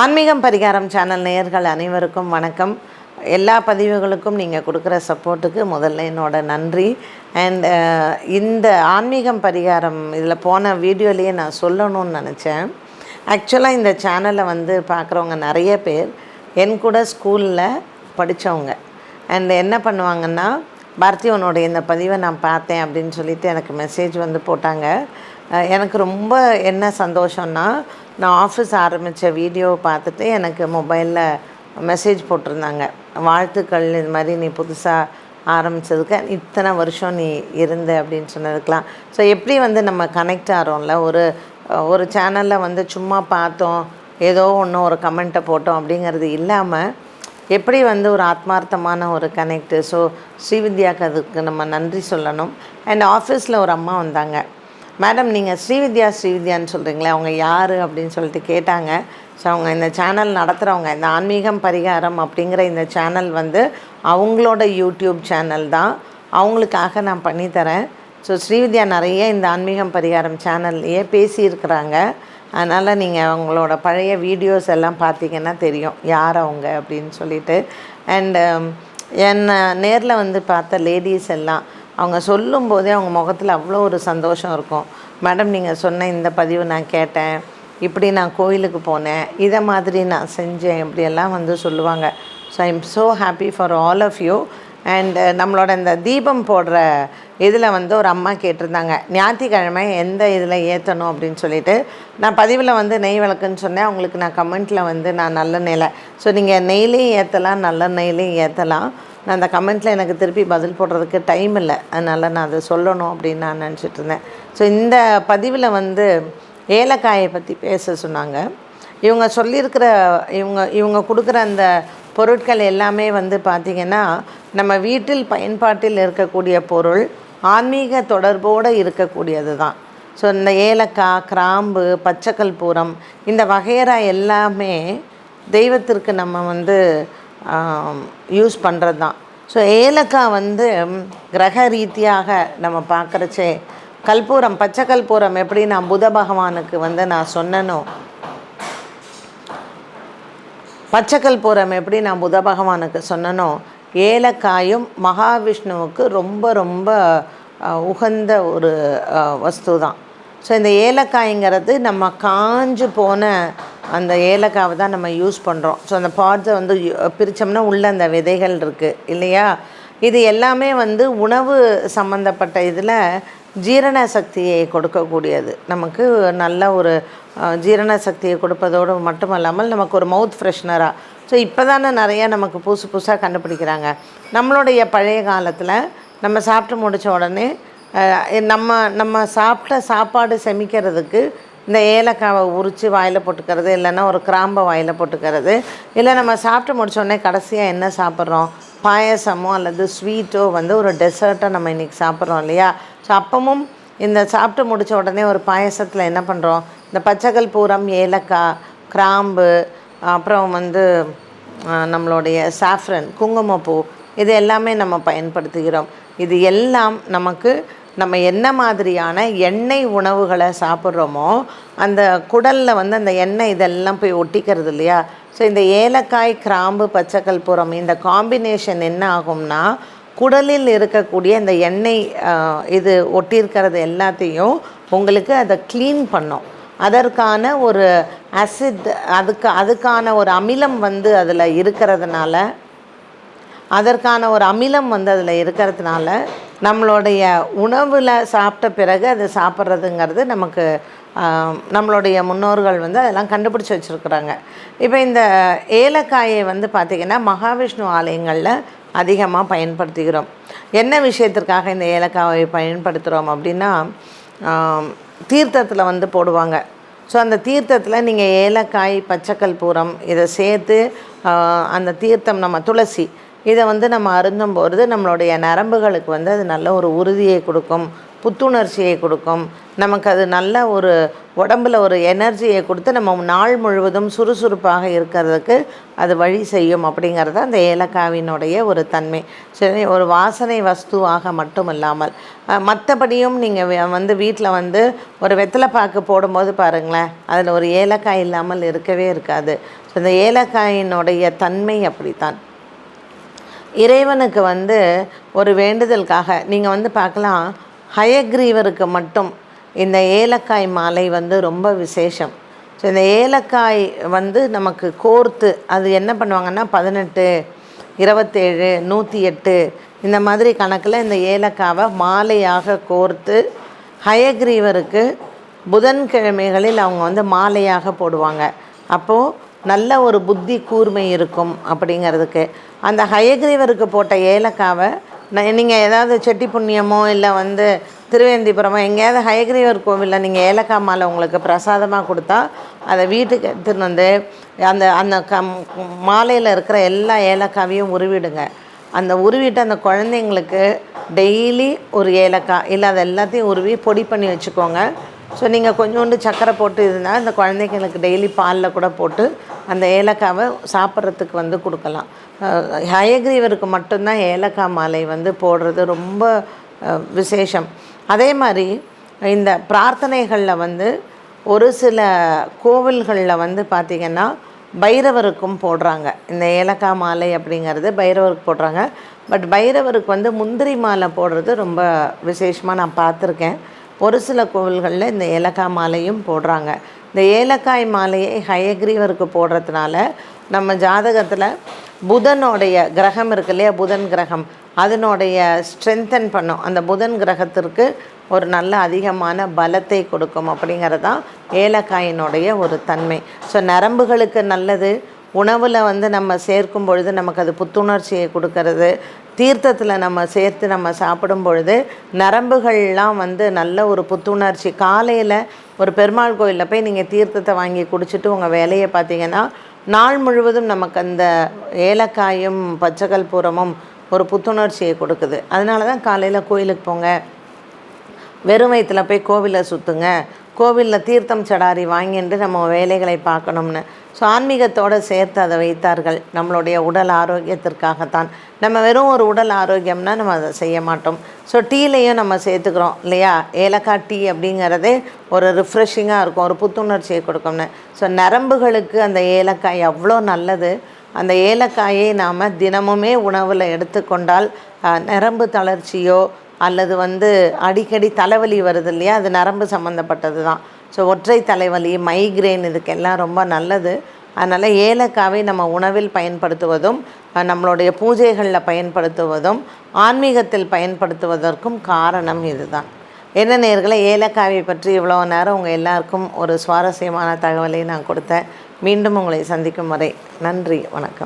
ஆன்மீகம் பரிகாரம் சேனல் நேயர்கள் அனைவருக்கும் வணக்கம். எல்லா பதிவுகளுக்கும் நீங்கள் கொடுக்குற சப்போர்ட்டுக்கு முதல்ல என்னோட நன்றி. அண்ட் uh, இந்த ஆன்மீகம் பரிகாரம் இதில் போன வீடியோலேயே நான் சொல்லணும்னு நினச்சேன். ஆக்சுவலாக இந்த சேனலை வந்து பார்க்குறவங்க நிறைய பேர் என் கூட ஸ்கூலில் படித்தவங்க அண்ட் என்ன பண்ணுவாங்கன்னா பாரதி உன்னோட இந்த பதிவை நான் பார்த்தேன் அப்படின்னு சொல்லிட்டு எனக்கு மெசேஜ் வந்து போட்டாங்க. எனக்கு ரொம்ப என்ன சந்தோஷம்னா நான் ஆஃபீஸ் ஆரம்பித்த வீடியோவை பார்த்துட்டு எனக்கு மொபைலில் மெசேஜ் போட்டிருந்தாங்க. வாழ்த்துக்கள் இது மாதிரி நீ புதுசாக ஆரம்பித்ததுக்கு இத்தனை வருஷம் நீ இருந்த அப்படின்னு சொன்னதுக்கெலாம் ஸோ எப்படி வந்து நம்ம கனெக்ட் ஆகிறோம்ல ஒரு ஒரு சேனலில் வந்து சும்மா பார்த்தோம் ஏதோ ஒன்று ஒரு கமெண்ட்டை போட்டோம் அப்படிங்கிறது இல்லாமல் எப்படி வந்து ஒரு ஆத்மார்த்தமான ஒரு கனெக்டு ஸோ ஸ்ரீவித்யாக்கு அதுக்கு நம்ம நன்றி சொல்லணும். அண்ட் ஆஃபீஸில் ஒரு அம்மா வந்தாங்க. மேடம் நீங்கள் ஸ்ரீவித்யா ஸ்ரீவித்யான்னு சொல்கிறீங்களே அவங்க யார் அப்படின்னு சொல்லிட்டு கேட்டாங்க. ஸோ அவங்க இந்த சேனல் நடத்துகிறவங்க இந்த ஆன்மீகம் பரிகாரம் அப்படிங்கிற இந்த சேனல் வந்து அவங்களோட யூடியூப் சேனல் தான். அவங்களுக்காக நான் பண்ணித்தரேன் ஸோ ஸ்ரீவித்யா நிறைய இந்த ஆன்மீகம் பரிகாரம் சேனல்லையே பேசியிருக்கிறாங்க. அதனால் நீங்கள் அவங்களோட பழைய வீடியோஸ் எல்லாம் பார்த்தீங்கன்னா தெரியும் யார் அவங்க அப்படின்னு சொல்லிட்டு. அண்டு um, என்னை நேரில் வந்து பார்த்த லேடிஸ் எல்லாம் அவங்க சொல்லும்போதே அவங்க முகத்தில் அவ்வளோ ஒரு சந்தோஷம் இருக்கும். மேடம் நீங்கள் சொன்ன இந்த பதிவு நான் கேட்டேன். இப்படி நான் கோயிலுக்கு போனேன். இதை மாதிரி நான் செஞ்சேன். இப்படியெல்லாம் வந்து சொல்லுவாங்க. So I am so happy for all of you and நம்மளோட இந்த தீபம் போடுற இதில் வந்து ஒரு அம்மா கேட்டிருந்தாங்க ஞாயிற்றுக்கிழமை எந்த இதில் ஏற்றணும்? அப்படின்னு சொல்லிட்டு. நான் பதிவில் வந்து நெய் விளக்குன்னு சொன்னேன். அவங்களுக்கு நான் கமெண்ட்டில் வந்து நான் நல்ல நெய்லை ஸோ நீங்கள் நெய்லையும் ஏற்றலாம் நல்ல நெய்லையும் ஏற்றலாம். நான் அந்த கமெண்ட்டில் எனக்கு திருப்பி பதில் போடுறதுக்கு டைம் இல்லை. அதனால் நான் அதை சொல்லணும் அப்படின்னு நான் நினச்சிட்டு இருந்தேன். ஸோ இந்த பதிவில் வந்து ஏலக்காயை பற்றி பேச சொன்னாங்க. இவங்க சொல்லியிருக்கிற இவங்க இவங்க கொடுக்குற அந்த பொருட்கள் எல்லாமே வந்து பார்த்திங்கன்னா நம்ம வீட்டில் பயன்பாட்டில் இருக்கக்கூடிய பொருள் ஆன்மீக தொடர்போடு இருக்கக்கூடியது தான் ஸோ இந்த ஏலக்காய் கிராம்பு பச்சைக்கல்பூரம் இந்த வகையறா எல்லாமே தெய்வத்திற்கு நம்ம வந்து யூஸ் பண்ணுறது தான் ஸோ ஏலக்காய் வந்து கிரக ரீதியாக நம்ம பார்க்குறச்சே கல்பூரம் பச்சை கற்பூரம் எப்படி நான் புத பகவானுக்கு வந்து நான் சொன்னனோ பச்சைக்கற்பூரம் எப்படி நான் புத பகவானுக்கு சொன்னனோ ஏலக்காயும் மகாவிஷ்ணுவுக்கு ரொம்ப ரொம்ப உகந்த ஒரு வஸ்து தான் ஸோ இந்த ஏலக்காய்ங்கிறது நம்ம காஞ்சு போன அந்த ஏலக்காவை தான் நம்ம யூஸ் பண்ணுறோம் ஸோ அந்த பாட்ஸை வந்து பிரித்தோம்னா உள்ளே அந்த விதைகள் இருக்குது இல்லையா? இது எல்லாமே வந்து உணவு சம்மந்தப்பட்ட இதில் ஜீரண சக்தியை கொடுக்கக்கூடியது. நமக்கு நல்ல ஒரு ஜீரண சக்தியை கொடுப்பதோடு மட்டும் இல்லாமல் நமக்கு ஒரு மவுத் ஃப்ரெஷ்னராக ஸோ இப்போ தானே நிறையா நமக்கு புதுசு புதுசாக கண்டுபிடிக்கிறாங்க. நம்மளுடைய பழைய காலத்தில் நம்ம சாப்பிட்டு முடித்த உடனே நம்ம நம்ம சாப்பிட்ட சாப்பாடு செமிக்கிறதுக்கு இந்த ஏலக்காவை உரித்து வாயில் போட்டுக்கிறது இல்லைன்னா ஒரு கிராம்பை வாயில் போட்டுக்கிறது இல்லை நம்ம சாப்பிட்டு முடிச்ச உடனே கடைசியாக என்ன சாப்பிட்றோம்? பாயசமோ அல்லது ஸ்வீட்டோ வந்து ஒரு டெசர்ட்டை நம்ம இன்றைக்கி சாப்பிட்றோம் இல்லையா? ஸோ அப்பமும் இந்த சாப்பிட்டு முடிச்ச உடனே ஒரு பாயசத்தில் என்ன பண்ணுறோம் இந்த பச்சைக்கல் பூரம் ஏலக்காய் கிராம்பு அப்புறம் வந்து நம்மளுடைய சாஃப்ரன் குங்குமப்பூ இது எல்லாமே நம்ம பயன்படுத்துகிறோம். இது எல்லாம் நமக்கு நம்ம என்ன மாதிரியான எண்ணெய் உணவுகளை சாப்பிட்றோமோ அந்த குடலில் வந்து அந்த எண்ணெய் இதெல்லாம் போய் ஒட்டிக்கிறது இல்லையா? ஸோ இந்த ஏலக்காய் கிராம்பு பச்சைக்கற்பூரம் இந்த காம்பினேஷன் என்ன ஆகும்னா குடலில் இருக்கக்கூடிய இந்த எண்ணெய் இது ஒட்டியிருக்கிறது எல்லாத்தையும் உங்களுக்கு அதை க்ளீன் பண்ணும். அதற்கான ஒரு அசிட் அதுக்கு அதுக்கான ஒரு அமிலம் வந்து அதில் இருக்கிறதுனால அதற்கான ஒரு அமிலம் வந்து அதில் இருக்கிறதுனால நம்மளுடைய உணவில் சாப்பிட்ட பிறகு அதை சாப்பிட்றதுங்கிறது நமக்கு நம்மளுடைய முன்னோர்கள் வந்து அதெல்லாம் கண்டுபிடிச்சி வச்சுருக்குறாங்க. இப்போ இந்த ஏலக்காயை வந்து பார்த்திங்கன்னா மகாவிஷ்ணு ஆலயங்களில் அதிகமாக பயன்படுத்துகிறோம். என்ன விஷயத்திற்காக இந்த ஏலக்காயை பயன்படுத்துகிறோம் அப்படின்னா தீர்த்தத்தில் வந்து போடுவாங்க. ஸோ அந்த தீர்த்தத்தில் நீங்கள் ஏலக்காய் பச்சைக்கல் பூரம் இதை சேர்த்து அந்த தீர்த்தம் நம்ம துளசி இதை வந்து நம்ம அருந்தும்போது நம்மளுடைய நரம்புகளுக்கு வந்து அது நல்ல ஒரு உறுதியை கொடுக்கும் புத்துணர்ச்சியை கொடுக்கும். நமக்கு அது நல்ல ஒரு உடம்புல ஒரு எனர்ஜியை கொடுத்து நம்ம நாள் முழுவதும் சுறுசுறுப்பாக இருக்கிறதுக்கு அது வழி செய்யும் அப்படிங்கிறது அந்த ஏலக்காவினுடைய ஒரு தன்மை. சரி ஒரு வாசனை வஸ்துவாக மட்டும் இல்லாமல் மற்றபடியும் நீங்கள் வந்து வீட்டில் வந்து ஒரு வெத்தலைப்பாக்கு போடும்போது பாருங்களேன் அதில் ஒரு ஏலக்காய் இல்லாமல் இருக்கவே இருக்காது. ஸோ இந்த ஏலக்காயினுடைய தன்மை அப்படித்தான். இறைவனுக்கு வந்து ஒரு வேண்டுதலுக்காக நீங்கள் வந்து பார்க்கலாம் ஹயக்ரீவருக்கு மட்டும் இந்த ஏலக்காய் மாலை வந்து ரொம்ப விசேஷம். ஸோ இந்த ஏலக்காய் வந்து நமக்கு கோர்த்து அது என்ன பண்ணுவாங்கன்னா பதினெட்டு இருபத்தேழு நூற்றி எட்டு இந்த மாதிரி கணக்கில் இந்த ஏலக்காவை மாலையாக கோர்த்து ஹயக்ரீவருக்கு புதன்கிழமைகளில் அவங்க வந்து மாலையாக போடுவாங்க. அப்போது நல்ல ஒரு புத்தி கூர்மை இருக்கும் அப்படிங்கிறதுக்கு. அந்த ஹயக்ரீவருக்கு போட்ட ஏலக்காவை நீங்கள் ஏதாவது செட்டி புண்ணியமோ இல்லை வந்து திருவேந்திபுரமோ எங்கேயாவது ஹயக்ரீவர் கோவிலில் நீங்கள் ஏலக்காய் மாலை உங்களுக்கு பிரசாதமாக கொடுத்தா அதை வீட்டுக்கு எடுத்துன்னு வந்து அந்த அந்த க மாலையில் இருக்கிற எல்லா ஏலக்காவையும் உருவிடுங்க. அந்த உருவிட்டு அந்த குழந்தைங்களுக்கு டெய்லி ஒரு ஏலக்காய் இல்லை அது எல்லாத்தையும் உருவி பொடி பண்ணி வச்சுக்கோங்க. ஸோ நீங்கள் கொஞ்சோண்டு சர்க்கரை போட்டு இருந்தால் அந்த குழந்தைங்களுக்கு டெய்லி பாலில் கூட போட்டு அந்த ஏலக்காவை சாப்பிட்றதுக்கு வந்து கொடுக்கலாம். ஹயக்ரீவருக்கு மட்டும்தான் ஏலக்காய் மாலை வந்து போடுறது ரொம்ப விசேஷம். அதே மாதிரி இந்த பிரார்த்தனைகளில் வந்து ஒரு சில கோவில்களில் வந்து பார்த்திங்கன்னா பைரவருக்கும் போடுறாங்க. இந்த ஏலக்காய் மாலை அப்படிங்கிறது பைரவருக்கு போடுறாங்க. பட் பைரவருக்கு வந்து முந்திரி மாலை போடுறது ரொம்ப விசேஷமாக நான் பார்த்துருக்கேன். ஒரு சில கோவில்களில் இந்த ஏலக்காய் மாலையும் போடுறாங்க. இந்த ஏலக்காய் மாலையை ஹயக்ரீவருக்கு போடுறதுனால நம்ம ஜாதகத்தில் புதனுடைய கிரகம் இருக்கு இல்லையா? புதன் கிரகம். அதனுடைய ஸ்ட்ரென்தன் பண்ணும். அந்த புதன் கிரகத்திற்கு ஒரு நல்ல அதிகமான பலத்தை கொடுக்கும் அப்படிங்கிறது தான் ஏலக்காயினுடைய ஒரு தன்மை. ஸோ நரம்புகளுக்கு நல்லது. உணவில் வந்து நம்ம சேர்க்கும் பொழுது நமக்கு அது புத்துணர்ச்சியை கொடுக்கறது. தீர்த்தத்தில் நம்ம சேர்த்து நம்ம சாப்பிடும் பொழுது நரம்புகள்லாம் வந்து நல்ல ஒரு புத்துணர்ச்சி. காலையில் ஒரு பெருமாள் கோயிலில் போய் நீங்கள் தீர்த்தத்தை வாங்கி குடிச்சிட்டு உங்கள் வேலையை பார்த்தீங்கன்னா நாள் முழுவதும் நமக்கு அந்த ஏலக்காயும் பச்சைக்கற்பூரமும் ஒரு புத்துணர்ச்சியை கொடுக்குது. அதனால தான் காலையில் கோயிலுக்கு போங்க. வெறும் வயிற்றுல போய் கோவிலை சுற்றுங்க கோவிலில் தீர்த்தம் சடாரி வாங்கிட்டு நம்ம வேலைகளை பார்க்கணும்னு ஸோ ஆன்மீகத்தோடு சேர்த்து அதை வைத்தார்கள். நம்மளுடைய உடல் ஆரோக்கியத்திற்காகத்தான். நம்ம வெறும் ஒரு உடல் ஆரோக்கியம்னா நம்ம அதை செய்ய மாட்டோம். ஸோ டீலையும் நம்ம சேர்த்துக்கிறோம் இல்லையா? ஏலக்காய் டீ அப்படிங்கிறதே ஒரு ரிஃப்ரெஷிங்காக இருக்கும் ஒரு புத்துணர்ச்சியை கொடுக்கும்னு. ஸோ நரம்புகளுக்கு அந்த ஏலக்காய் அவ்வளோ நல்லது. அந்த ஏலக்காயை நாம் தினமுமே உணவில் எடுத்துக்கொண்டால் நரம்பு தளர்ச்சியோ அல்லது வந்து அடிக்கடி தலைவலி வருது இல்லையா? அது நரம்பு சம்மந்தப்பட்டது தான் ஸோ ஒற்றை தலைவலி மைக்ரேன் இதுக்கெல்லாம் ரொம்ப நல்லது. அதனால் ஏலக்காவை நம்ம உணவில் பயன்படுத்துவதும் நம்மளுடைய பூஜைகளில் பயன்படுத்துவதும் ஆன்மீகத்தில் பயன்படுத்துவதற்கும் காரணம் இதுதான். என்ன நேர்களை ஏலக்காவை பற்றி இவ்வளோ நேரம் உங்கள் எல்லாருக்கும் ஒரு சுவாரஸ்யமான தகவலை நான் கொடுத்தேன். மீண்டும் உங்களை சந்திக்கும் வரை நன்றி வணக்கம்.